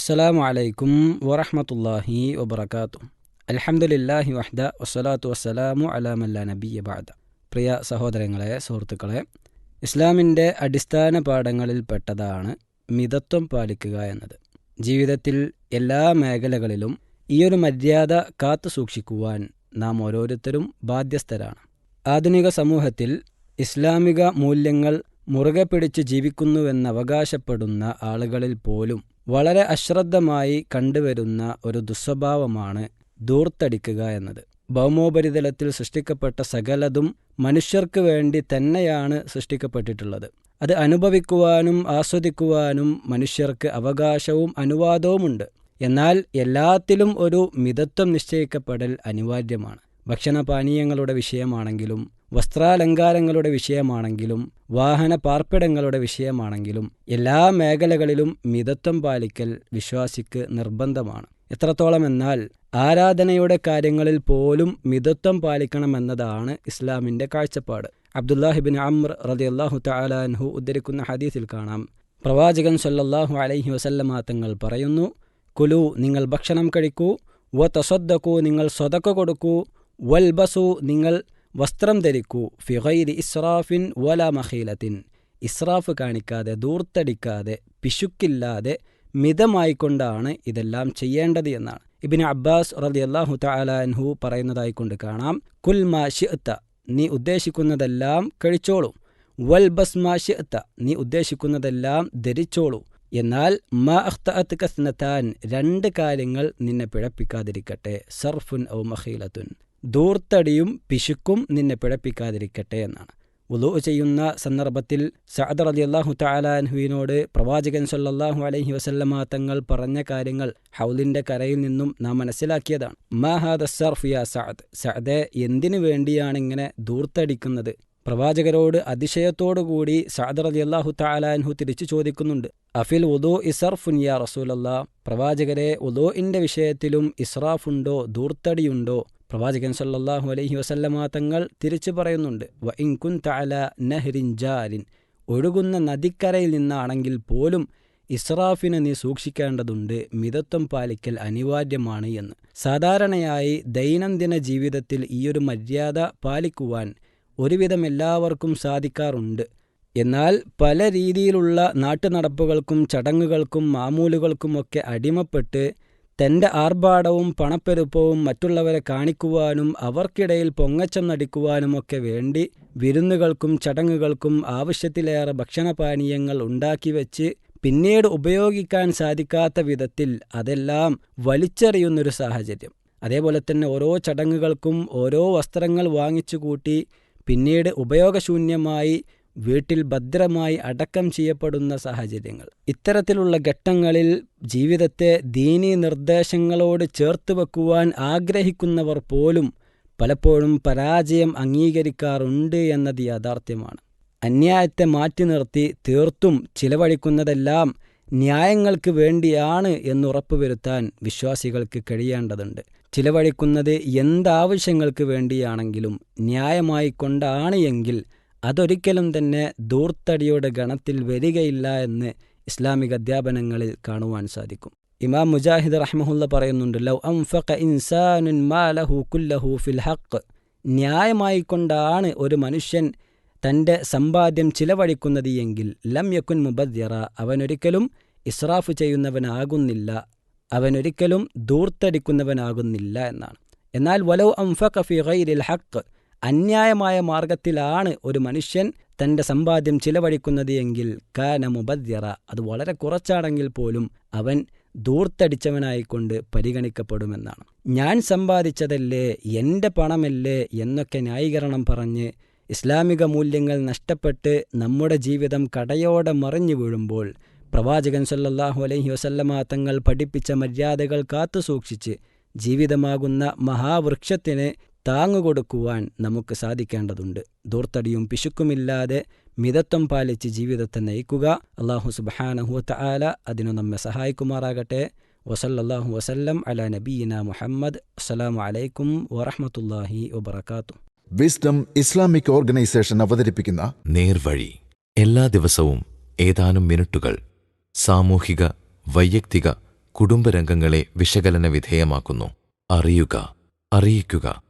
അസ്സലാമു അലൈക്കും വറഹമത്തല്ലാഹി വബർക്കാത്തു അലഹമുല്ലാഹി വഹ്ദ വസ്സലാത്തു വസ്സലാമു അലാമല്ല നബി അബാദ പ്രിയ സഹോദരങ്ങളെ സുഹൃത്തുക്കളെ ഇസ്ലാമിന്റെ അടിസ്ഥാന പാഠങ്ങളിൽ പെട്ടതാണ് മിതത്വം പാലിക്കുക എന്നത്. ജീവിതത്തിൽ എല്ലാ മേഖലകളിലും ഈയൊരു മര്യാദ കാത്തു സൂക്ഷിക്കുവാൻ നാം ഓരോരുത്തരും ബാധ്യസ്ഥരാണ്. ആധുനിക സമൂഹത്തിൽ ഇസ്ലാമിക മൂല്യങ്ങൾ മുറുകെ പിടിച്ച് ജീവിക്കുന്നുവെന്നവകാശപ്പെടുന്ന ആളുകളിൽ പോലും വളരെ അശ്രദ്ധമായി കണ്ടുവരുന്ന ഒരു ദുസ്വഭാവമാണ് ദൂർത്തടിക്കുക എന്നത്. ഭൗമോപരിതലത്തിൽ സൃഷ്ടിക്കപ്പെട്ട സകലതും മനുഷ്യർക്ക് വേണ്ടി തന്നെയാണ് സൃഷ്ടിക്കപ്പെട്ടിട്ടുള്ളത്. അത് അനുഭവിക്കുവാനും ആസ്വദിക്കുവാനും മനുഷ്യർക്ക് അവകാശവും അനുവാദവുമുണ്ട്. എന്നാൽ എല്ലാത്തിലും ഒരു മിതത്വം നിശ്ചയിക്കപ്പെടൽ അനിവാര്യമാണ്. ഭക്ഷണപാനീയങ്ങളുടെ വിഷയമാണെങ്കിലും വസ്ത്രാലങ്കാരങ്ങളുടെ വിഷയമാണെങ്കിലും വാഹന പാർപ്പിടങ്ങളുടെ വിഷയമാണെങ്കിലും എല്ലാ മേഖലകളിലും മിതത്വം പാലിക്കൽ വിശ്വാസിക്ക് നിർബന്ധമാണ്. എത്രത്തോളം എന്നാൽ ആരാധനയുടെ കാര്യങ്ങളിൽ പോലും മിതത്വം പാലിക്കണമെന്നതാണ് ഇസ്ലാമിന്റെ കാഴ്ചപ്പാട്. അബ്ദുല്ലാഹിബിൻ അമ്ര റതിയല്ലാഹു തലാൻഹു ഉദ്ധരിക്കുന്ന ഹദീസിൽ കാണാം. പ്രവാചകൻ സല്ലല്ലാഹു അലൈഹി വസല്ലമാങ്ങൾ പറയുന്നു കുലു നിങ്ങൾ ഭക്ഷണം കഴിക്കൂ വ തസദ്ദക്കൂ നിങ്ങൾ സ്വതക്ക കൊടുക്കൂ വൽബസു നിങ്ങൾ വസ്ത്രം ധരിക്കൂ. ഫിഗൈരി ഇസ്രാഫിൻ വല മഹീലത്തിൻ. ഇസ്രാഫ് കാണിക്കാതെ ദൂർത്തടിക്കാതെ പിശുക്കില്ലാതെ മിതമായിക്കൊണ്ടാണ് ഇതെല്ലാം ചെയ്യേണ്ടത് എന്നാണ്. ഇബിന് അബ്ബാസ് റതി അള്ളാഹു തലാൻഹു പറയുന്നതായിക്കൊണ്ട് കാണാം. കുൽ മാ ഷിഅത്ത നീ ഉദ്ദേശിക്കുന്നതെല്ലാം കഴിച്ചോളൂ. വൽ ബസ് മാ ഷിഅത്ത നീ ഉദ്ദേശിക്കുന്നതെല്ലാം ധരിച്ചോളൂ. എന്നാൽ മാ അഖ്തഅത്ത് കസ്നത്താൻ രണ്ട് കാര്യങ്ങൾ നിന്നെ പിഴപ്പിക്കാതിരിക്കട്ടെ. സർഫുൻ ഔ മഹീലത്തുൻ. ദൂർത്തടിയും പിശുക്കും നിന്നെ പിഴപ്പിക്കാതിരിക്കട്ടെ എന്നാണ്. ഉദു ചെയ്യുന്ന സന്ദർഭത്തിൽ സഅദർ അലി അള്ളാഹു താലാൻഹുവിനോട് പ്രവാചകൻ സല്ലാഹു അലൈഹി വസല്ലമ തങ്ങൾ പറഞ്ഞ കാര്യങ്ങൾ ഹൗലിന്റെ കരയിൽ നിന്നും നാം മനസ്സിലാക്കിയതാണ്. മഹാദ സർഫിയ സഅദ്? സഅദെ എന്തിനു വേണ്ടിയാണ് ഇങ്ങനെ ദൂർത്തടിക്കുന്നത്? പ്രവാചകരോട് അതിശയത്തോടുകൂടി സഅദർ അലി അള്ളാഹു താലാൻഹു തിരിച്ചു ചോദിക്കുന്നുണ്ട്. അഫിൽ ഉദോ ഇസർഫുൻ യാ റസൂലല്ലാ? പ്രവാചകരെ ഉദോഇന്റെ വിഷയത്തിലും ഇസ്രാഫുണ്ടോ? ദൂർത്തടിയുണ്ടോ? പ്രവാചകൻ സല്ലാഹു അലൈഹി വസല്ലമ തങ്ങൾ തിരിച്ചു പറയുന്നുണ്ട് വ ഇൻകുൻ തഅല നഹ്റിൻ ജാരിൻ ഒഴുകുന്ന നദിക്കരയിൽ നിന്നാണെങ്കിൽ പോലും ഇസ്രാഫിനെ നീ സൂക്ഷിക്കേണ്ടതുണ്ട് മിതത്വം പാലിക്കൽ അനിവാര്യമാണ് എന്ന്. സാധാരണയായി ദൈനംദിന ജീവിതത്തിൽ ഈയൊരു മര്യാദ പാലിക്കുവാൻ ഒരുവിധം എല്ലാവർക്കും സാധിക്കാറുണ്ട്. എന്നാൽ പല രീതിയിലുള്ള നാട്ടുനടപ്പുകൾക്കും ചടങ്ങുകൾക്കും മാമൂലുകൾക്കുമൊക്കെ അടിമപ്പെട്ട് തന്റെ ആർഭാടവും പണപ്പെരുപ്പവും മറ്റുള്ളവരെ കാണിക്കുവാനും അവർക്കിടയിൽ പൊങ്ങച്ചം നടിക്കുവാനുമൊക്കെ വേണ്ടി വിരുന്നുകൾക്കും ചടങ്ങുകൾക്കും ആവശ്യത്തിലേറെ ഭക്ഷണപാനീയങ്ങൾ ഉണ്ടാക്കിവെച്ച് പിന്നീട് ഉപയോഗിക്കാൻ സാധിക്കാത്ത വിധത്തിൽ അതെല്ലാം വലിച്ചെറിയുന്നൊരു സാഹചര്യം. അതേപോലെ തന്നെ ഓരോ ചടങ്ങുകൾക്കും ഓരോ വസ്ത്രങ്ങൾ വാങ്ങിച്ചു കൂട്ടി പിന്നീട് ഉപയോഗശൂന്യമായി വീട്ടിൽ ഭദ്രമായി അടക്കം ചെയ്യപ്പെടുന്ന സാഹചര്യങ്ങൾ. ഇത്തരത്തിലുള്ള ഘട്ടങ്ങളിൽ ജീവിതത്തെ ദീനീ നിർദ്ദേശങ്ങളോട് ചേർത്ത് വെക്കുവാൻ ആഗ്രഹിക്കുന്നവർ പോലും പലപ്പോഴും പരാജയം അംഗീകരിക്കാറുണ്ട് എന്നത് യാഥാർത്ഥ്യമാണ്. അന്യായത്തെ മാറ്റി നിർത്തി തീർത്തും ചിലവഴിക്കുന്നതെല്ലാം ന്യായങ്ങൾക്ക് വേണ്ടിയാണ് എന്നുറപ്പുവരുത്താൻ വിശ്വാസികൾക്ക് കഴിയേണ്ടതുണ്ട്. ചിലവഴിക്കുന്നത് എന്താവശ്യങ്ങൾക്ക് വേണ്ടിയാണെങ്കിലും ന്യായമായിക്കൊണ്ടാണ് എങ്കിൽ അതൊരിക്കലും തന്നെ ദൂർത്തടിയുടെ ഗണത്തിൽ വരികയില്ല എന്ന് ഇസ്ലാമിക അധ്യാപനങ്ങളിൽ കാണുവാൻ സാധിക്കും. ഇമാം മുജാഹിദ് റഹ്മഹുല്ല പറയുന്നുണ്ട് ലൗ അംഫഖ ഇൻസാനുൻ മാലഹു കുല്ലഹു ഫിൽ ഹക്ക് ന്യായമായിക്കൊണ്ടാണ് ഒരു മനുഷ്യൻ തന്റെ സമ്പാദ്യം ചിലവഴിക്കുന്നത് എങ്കിൽ ലം യക്കുൻ മുബദ്യറ അവനൊരിക്കലും ഇസ്രാഫ് ചെയ്യുന്നവനാകുന്നില്ല അവനൊരിക്കലും ദൂർത്തടിക്കുന്നവനാകുന്നില്ല എന്നാണ്. എന്നാൽ വലൗ അംഫഖ ഫി ഹക്ക് അന്യായമായ മാർഗത്തിലാണ് ഒരു മനുഷ്യൻ തന്റെ സമ്പാദ്യം ചിലവഴിക്കുന്നത് എങ്കിൽ കാന അത് വളരെ കുറച്ചാണെങ്കിൽ പോലും അവൻ ദൂർത്തടിച്ചവനായിക്കൊണ്ട് പരിഗണിക്കപ്പെടുമെന്നാണ്. ഞാൻ സമ്പാദിച്ചതല്ലേ എന്റെ പണമല്ലേ എന്നൊക്കെ ന്യായീകരണം പറഞ്ഞ് ഇസ്ലാമിക മൂല്യങ്ങൾ നഷ്ടപ്പെട്ട് നമ്മുടെ ജീവിതം കടയോടെ മറിഞ്ഞു വീഴുമ്പോൾ പ്രവാചകൻ സല്ലാഹു അലൈഹി വസല്ലമ തങ്ങൾ പഠിപ്പിച്ച മര്യാദകൾ കാത്തുസൂക്ഷിച്ച് ജീവിതമാകുന്ന മഹാവൃക്ഷത്തിന് താങ്ങുകൊടുക്കുവാൻ നമുക്ക് സാധിക്കേണ്ടതുണ്ട്. ദൂർത്തടിയും പിശുക്കുമില്ലാതെ മിതത്വം പാലിച്ച് ജീവിതത്തെ നയിക്കുക അള്ളാഹു സുബാനഹുവത്ത ആല അതിനു നമ്മെ സഹായിക്കുമാറാകട്ടെ. വസല്ലാഹു വസല്ലം അല നബീന മുഹമ്മദ്. അസ്സലാമു അലൈക്കും വറഹമത്തല്ലാഹി വബർക്കാത്തു വിസ്ഡം ഇസ്ലാമിക് ഓർഗനൈസേഷൻ അവതരിപ്പിക്കുന്ന നേർവഴി. എല്ലാ ദിവസവും ഏതാനും മിനിറ്റുകൾ സാമൂഹിക വൈയക്തിക കുടുംബരംഗങ്ങളെ വിശകലന വിധേയമാക്കുന്നു. അറിയുക അറിയിക്കുക.